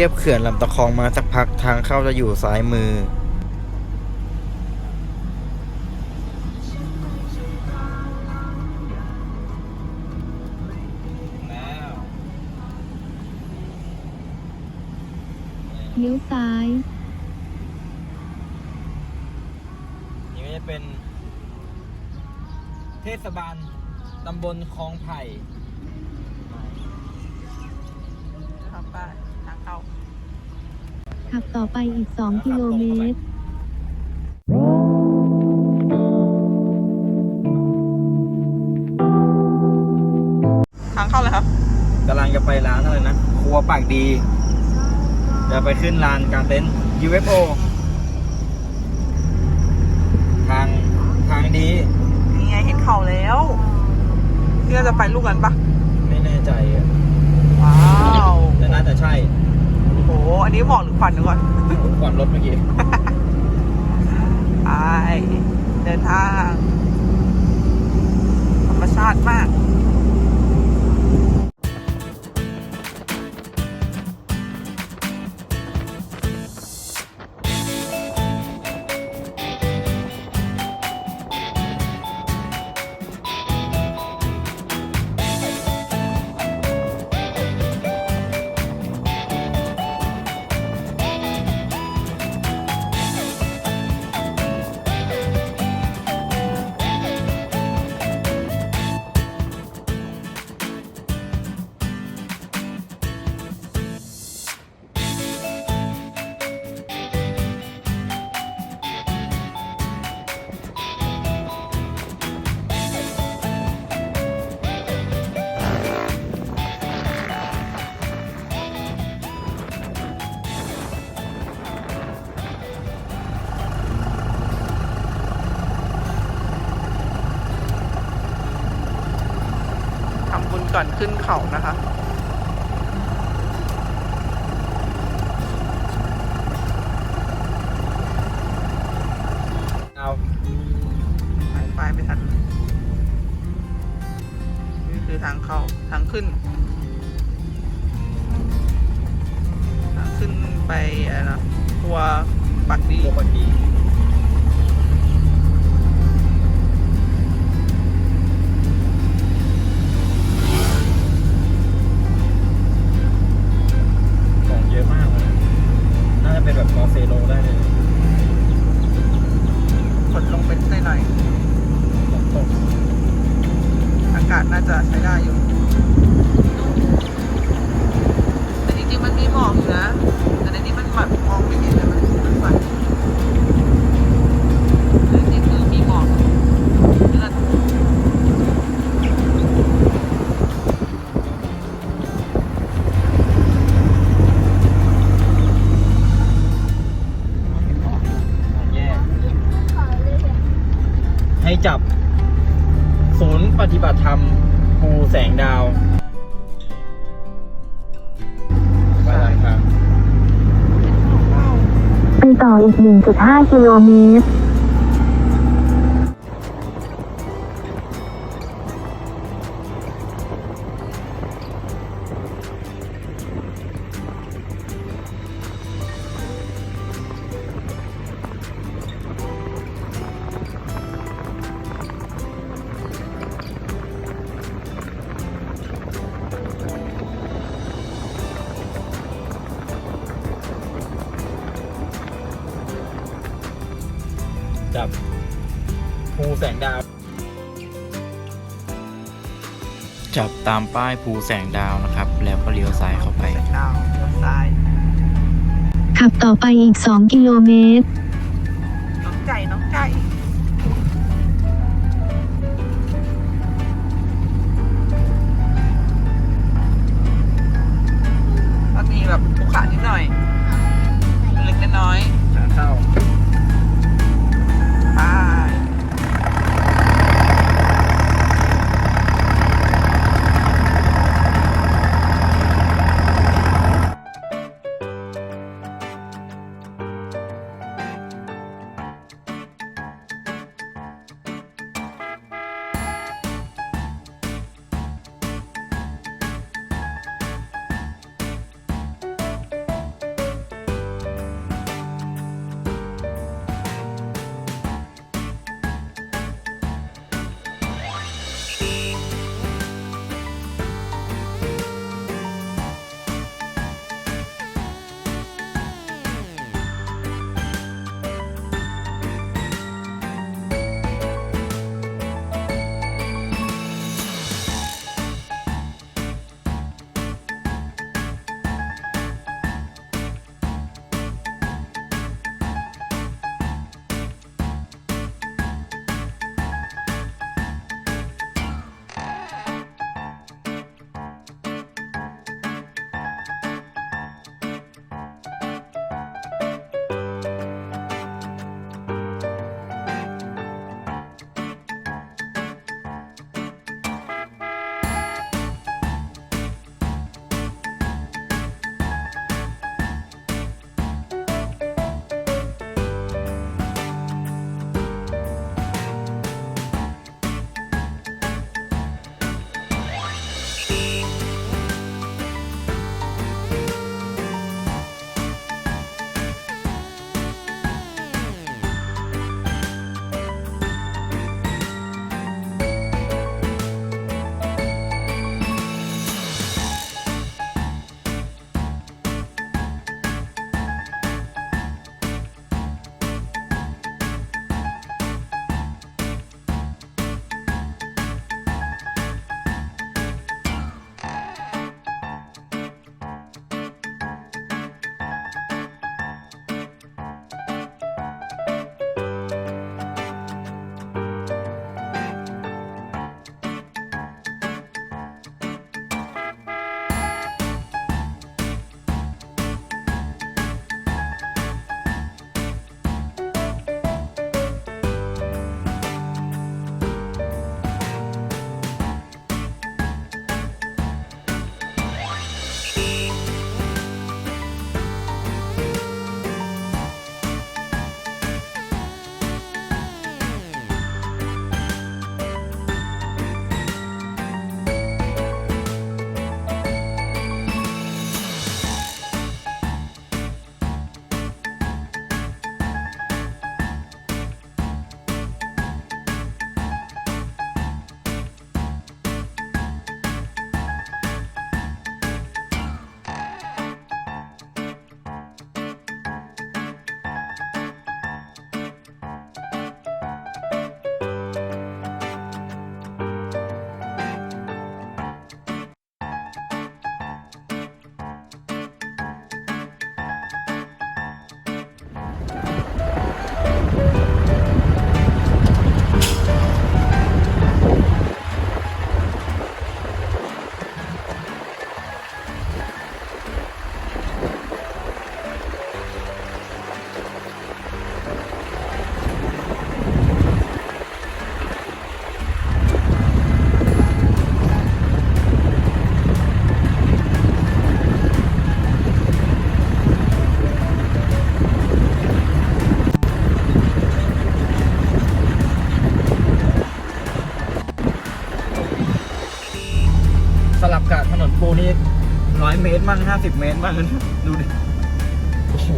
เรียบเขื่อนลำตะคองมาสักพักทางเข้าจะอยู่ซ้ายมือแล้วเลี้ยวซ้าย นี่ก็จะเป็น เทศบาลตำบลคลองไผ่ ขับต่อไปอีก 2 กิโลเมตรทางเข้าเลยครับกำลังจะไปร้านอะไรนะ ครัวปากดี จะไปขึ้นลานกลางเต็นท์ UFO ทางทางดี นี่ไงเห็นเขาแล้วที่เราจะไปลูกกันปะไม่แน่ใจอะว้าว แต่น่าจะใช่โหอั นนี้หมอกหรือควันดูก่อนก่อนรถเมื่อกี้ไปเดินทาง ธรรมชาติมาก ก่อนขึ้นเขานะคะเอาไปไปไม่ทันนี่คือทางเข้าทางขึ้น ทางขึ้นไปอะไรนะครัวปักดีครัวปากดีากาศน่าจะใช้ได้อยู่ แต่จริงๆมันมีหมอกอยู่นะ แต่ในนี้มันแบบมองไม่เห็นเลยมันมันใสแต่จริงๆคือมีหมอกเลือดแยกให้จับศูนย์ ปฏิบัติธรรมภูแสงดาวไปทางทางไปต่ออีก 1.5 กิโลเมตร แสงดาว จับตามป้ายภูแสงดาวนะครับ แล้วก็เลี้ยวซ้ายเข้าไป แสงดาวเลี้ยวซ้าย ขับต่อไปอีก 2 กิโลเมตร สลับกับถนนปูนี่ร้อยเมตรบ้างห้าสิบเมตรบ้างดูดิโอ้โห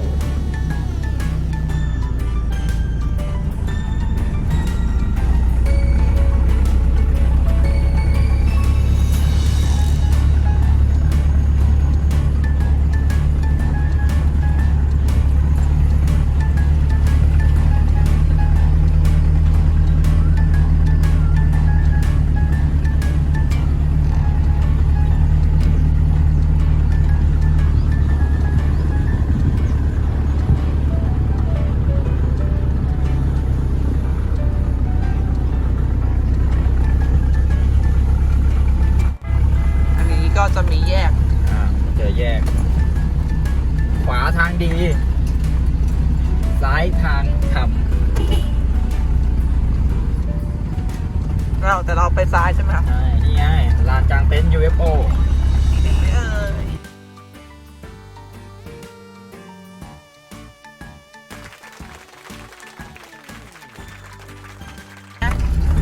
เราแต่เราไปซ้ายใช่ไหมครับำใช่นี่ไงลานกลางเต็นท์ UFO เออ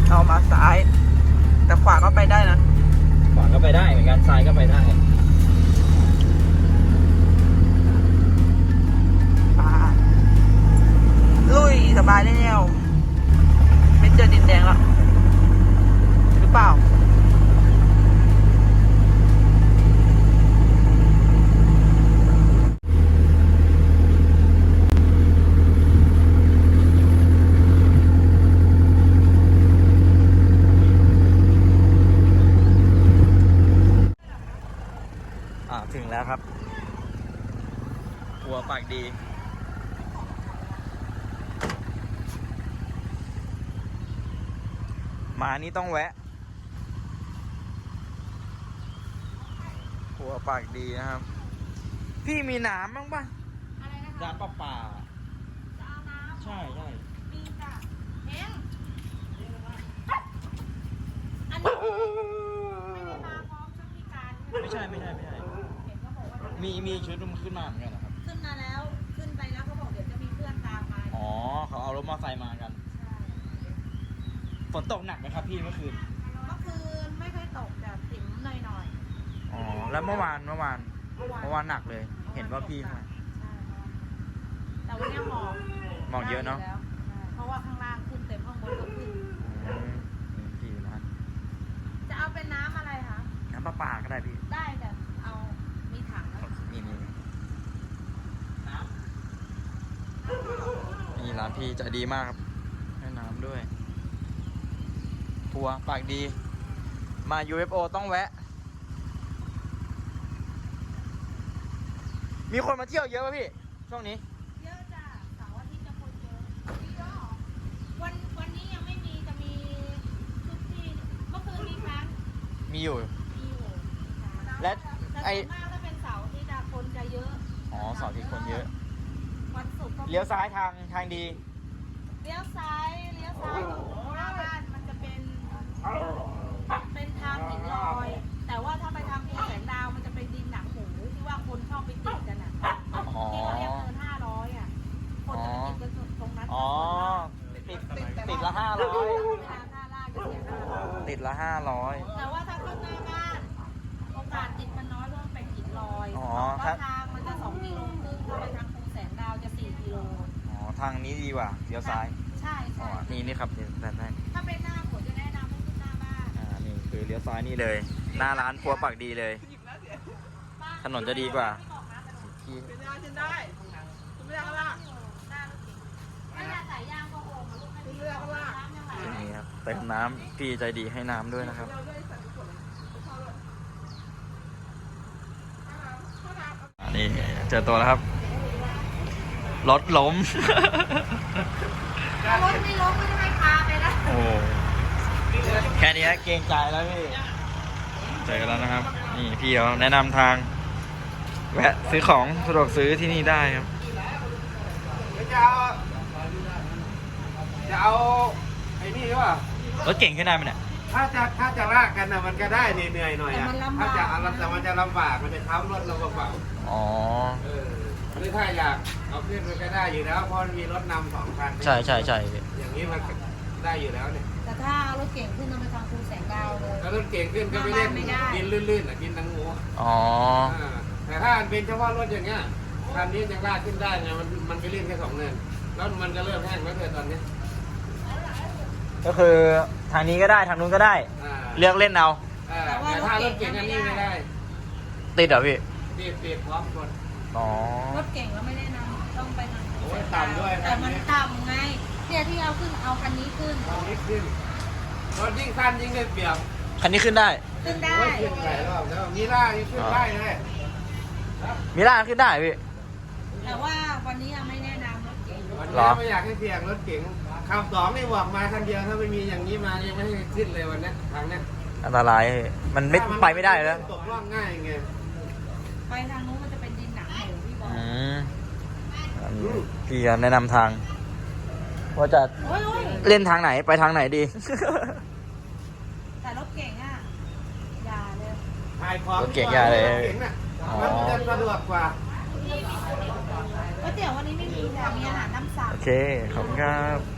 เรามาซ้าย แต่ขวาก็ไปได้นะขวาก็ไปได้เหมือนกันซ้ายก็ไปได้ปาลุยสบายแล้วไม่เจอดินแดงแล้วห รือเปล่า อ่า ถึงแล้วครับ หัวปากดีมานี่ต้องแวะ หัว ปากดีนะครับ พี่มีน้ำบ้างปะอะไรนะคะ น้ำประปาจะเอาน้ำใช่ใช่มีจ้ะเอ็งอันนี้ไม่ได้มาพร้อมชุดพิการใช่ไหมไม่ใช่ไม่ใช่ไม่ใช่ เห็นเขาบอกว่ามีมีชุดมันขึ้นมาเหมือนกันนะครับ ขึ้นมาแล้ว ขึ้นไปแล้วเขาบอกเดี๋ยวจะมีเพื่อนตามมาอ๋อเขาเอารถมอเตอร์ไซค์มากัน ใช่ฝนตกหนักไหมครับพี่เมื่อคืน เมื่อคืนไม่ค่อยตกแต่ติ๋มหน่อยหน่ อยอ๋อแล้วเมื่อวานเมื่อวานๆเมื่อวานเมื่อวานหนักเลย เห็นว่าพี่มาใช่ แต่วันนี้หมอกหมอกเยอะเนอะได้แล้วใช่เพราะว่าข้างล่างขึ้นเต็มข้างบนก็ขึ้น อืมพี่นะจะเอาเป็นน้ำอะไรคะ น้ำประปาก็ได้พี่ได้แต่เอามีถังไหมนี่นี่นี่ร้านพี่ใจดีมากครับให้น้ำด้วยทัวร์ปากดี มา UFO ต้องแวะ มีคนมาเที่ยวเยอะป่ะพี่ ช่วงนี้ เยอะจ้ะเสาร์อาทิตย์จะคนเยอะมีก็วันวันนี้ยังไม่มีจะมีชุดที่เมื่อคืนมีครั้งมีอยู่ มีอยู่และแต่ไอ้ ส่วนมากถ้าเป็นเสาร์อาที่จะคนจะเยอะอ๋อเสาร์อาที่คนเยอะ วันศุกร์ก็เลี้ยวซ้ายทางทางดี เลี้ยวซ้ายเลี้ยวซ้ายตรงหน้าบ้านมันจะเป็น เป็นทางหินลอย แต่ว่าถ้าไป อ๋อ ติดติดละห้าร้อยเวลาหน้าล่าจะเสียห้าร้อยติดละห้าร้อยแต่ว่าถ้าขึ้นหน้าบ้านโอกาสติดมันน้อยเพราะมันเป็นหินลอยอ๋อเพครัราะบทางมันจะสองกิโลครึ่งถ้าไปทางภูแสงดาวจะสี่กิโลอ๋อทางนี้ดีกว่าเลี้ยวซ้าย ใช่อ๋อใช่นี่นี่ครับเดี๋ยวด้านหน้าถ้าเป็นหน้าฝนจะแนะนำให้ขึ้นหน้าบ้านอ่านี่คือเลี้ยวซ้ายนี่เลย หน้าร้านครัวปากดีเลย ถนนจะดีกว่า ที่เป็นได้ฉันได้คุณไม่ได้ก็ลากถ้า น้ำยังไหลที่นี่ครับเติมน้ำพี่ใจดีให้น้ำด้วยนะครับ อันนี้เจอตัวแล้วครับ รถล้มถ้ารถไม่ล้มก็จะไม่พาไปนะโอ้แค่นี้เกรงใจแล้วพี่ เจอแล้วนะครับ นี่พี่เขาแนะนำทาง แวะซื้อของสะดวกซื้อที่นี่ได้ครับ จะเอาจะเอาไอ้นี่หรือเปล่ารถเก่งขึ้นได้ไหมเนี่ยถ้าจะถ้าจะลากกันนะมันก็ได้เหนื่อยๆหน่อยอะถ้าจะเอาแต่มันจะลำบากมันจะค้ำรถเราเบาอ๋อ ๆเออหรือถ้าอยากเอาขึ้นมันก็ได้อยู่แล้วเพราะมันมีรถนำสองคันใช่ใช่ใช่พี่อย่างนี้มันได้อยู่แล้วเนี่ยแต่ถ้ารถเก่งขึ้นต้องไปทางภูแสงดาวเลยแล้วรถเก่งขึ้นก็ไปเล่นไม่ได้ดินลื่นๆอะกินทั้งหมูอ๋อาแต่ถ้ามันเป็นเฉพาะรถอย่างเงี้ยคันนี้ยังลากขึ้นได้ไงมันมันไปเล่นแค่สองเนินแล้วมันก็เริ่มแห้งแล้วเลยตอนนี้ ก็คือทางนี้ก็ได้ทางนู้นก็ได้ อ่าเลือกเล่นเอา อ่าแต่ถ้ารถเก่งอันนี้ไม่ได้ติดเหรอพี่ตีบตีบพร้อมกด อ๋อ รถเก่งก็ไม่แนะนำต้องไปทางภูโอ้แสยงดาวต่ำด้วยแต่มันต่ำไงเนี่ยที่เอาขึ้นเอาคันนี้ขึ้นตอนนี้ขึ้นรถยิ่งสั้นยิ่งได้เปรียบคันนี้ขึ้นได้ ขึ้นได้ โอ้ยขึ้นหลายรอบแล้วมีล่ายังขึ้นได้เลยมิล่าขึ้นได้พี่ แต่ว่าวันนี้ยังไม่แนะนำรถเก่งวันเหรนี้อไม่อยากให้เสี่ยงรถเก๋ง คำสองนี่บอกมาคันเดียวถ้าไม่มีอย่างนี้มายังไม่ให้ขึ้นเลยวันเนี้ยทางเนี้ยอันตรายพี่มันไม่ถ้าไปไม่ได้แล้วตกร่องง่ายไงไปทางนู้นมันจะเป็นดินหนังหมูพี่บอกอืมอันนี้พี่แนะนำทาง ว่าจะโอ้ยโอ้ยเล่นทางไหนไปทางไหนดี แต่รถเก่งอะอย่าเลยถ่ายของรถเก๋งอย่าเลยรถเก๋งน่ะอ๋อ มันจะสะดวกกว่า ก๋วยเตี๋ยววันนี้ไม่มีแต่มีอาหารน้ำสั่ง โอเค ขอบคุณครับ